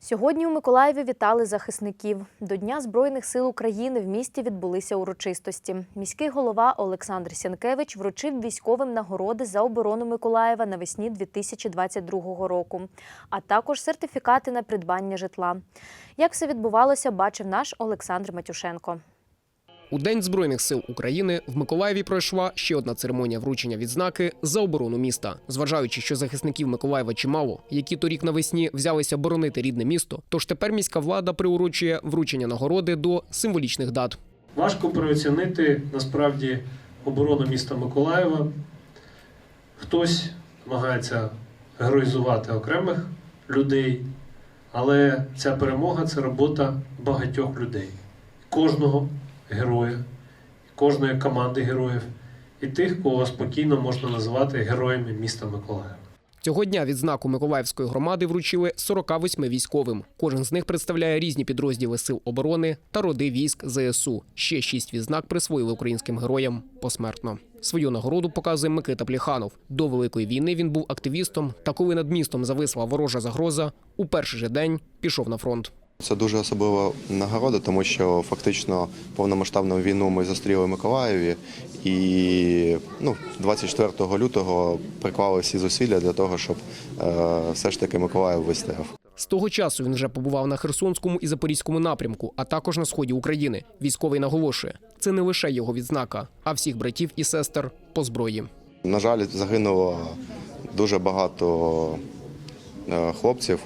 Сьогодні у Миколаєві вітали захисників. До Дня Збройних сил України в місті відбулися урочистості. Міський голова Олександр Сянкевич вручив військовим нагороди за оборону Миколаєва навесні 2022 року, а також сертифікати на придбання житла. Як все відбувалося, бачив наш Олександр Матюшенко. У День Збройних сил України в Миколаєві пройшла ще одна церемонія вручення відзнаки за оборону міста. Зважаючи, що захисників Миколаєва чимало, які торік навесні взялися боронити рідне місто, тож тепер міська влада приурочує вручення нагороди до символічних дат. Важко переоцінити насправді оборону міста Миколаєва. Хтось намагається героїзувати окремих людей, але ця перемога це робота багатьох людей, кожного героя, кожної команди героїв і тих, кого спокійно можна називати героями міста Миколаєва. Цього дня відзнаку Миколаївської громади вручили 48 військовим. Кожен з них представляє різні підрозділи сил оборони та роди військ ЗСУ. Ще шість відзнак присвоїли українським героям посмертно. Свою нагороду показує Микита Пліханов. До великої війни він був активістом. Та коли над містом зависла ворожа загроза, у перший же день пішов на фронт. Це дуже особлива нагорода, тому що фактично повномасштабну війну ми зустріли в Миколаєві, і ну, 24 лютого приклали всі зусилля для того, щоб е, все ж таки Миколаїв вистояв. З того часу він вже побував на Херсонському і Запорізькому напрямку, а також на сході України. Військовий наголошує, це не лише його відзнака, а всіх братів і сестер по зброї. На жаль, загинуло дуже багато е, хлопців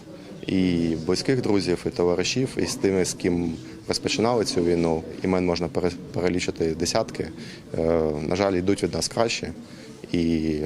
і близьких друзів, і товаришів, і з тими, з ким розпочинали цю війну. Імен можна пере- перелічити десятки. Е, На жаль, йдуть від нас краще, і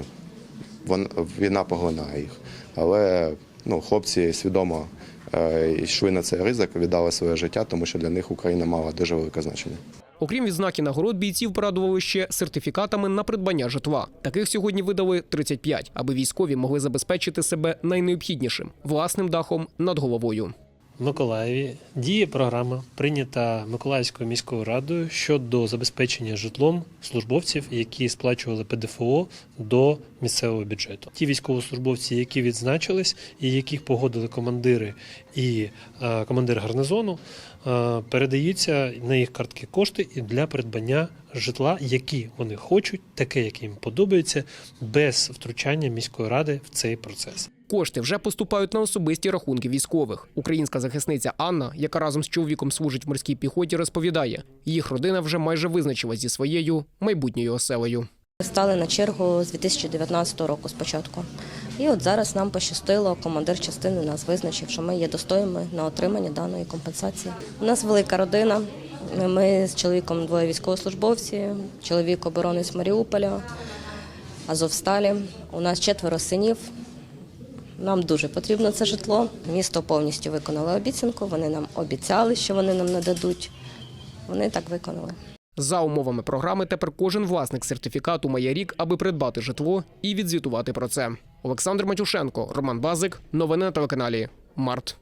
війна поглинає їх. Але ну, хлопці свідомо е, йшли на цей ризик, віддали своє життя, тому що для них Україна мала дуже велике значення. Окрім відзнаки нагород, бійців порадували ще сертифікатами на придбання житла. Таких сьогодні видали 35, аби військові могли забезпечити себе найнеобхіднішим власним дахом над головою. Миколаєві діє програма, прийнята Миколаївською міською радою щодо забезпечення житлом службовців, які сплачували ПДФО до місцевого бюджету. Ті військовослужбовці, які відзначились і яких погодили командири і е, командир гарнизону, е, передаються на їх картки кошти і для придбання житла, які вони хочуть, таке, яке їм подобається, без втручання міської ради в цей процес. Кошти вже поступають на особисті рахунки військових. Українська захисниця Анна, яка разом з чоловіком служить в морській піхоті, розповідає, їх родина вже майже визначила зі своєю майбутньою оселею. Стали на чергу з 2019 року спочатку. І от зараз нам пощастило, командир частини нас визначив, що ми є достойними на отримання даної компенсації. У нас велика родина. Ми з чоловіком двоє військовослужбовці, чоловік оборони з Маріуполя, Азовсталі. У нас четверо синів. Нам дуже потрібно це житло. Місто повністю виконало обіцянку. Вони нам обіцяли, що вони нам нададуть. Вони так виконали. За умовами програми, тепер кожен власник сертифікату має рік, аби придбати житло і відзвітувати про це. Олександр Матюшенко, Роман Базик. Новини на телеканалі Март.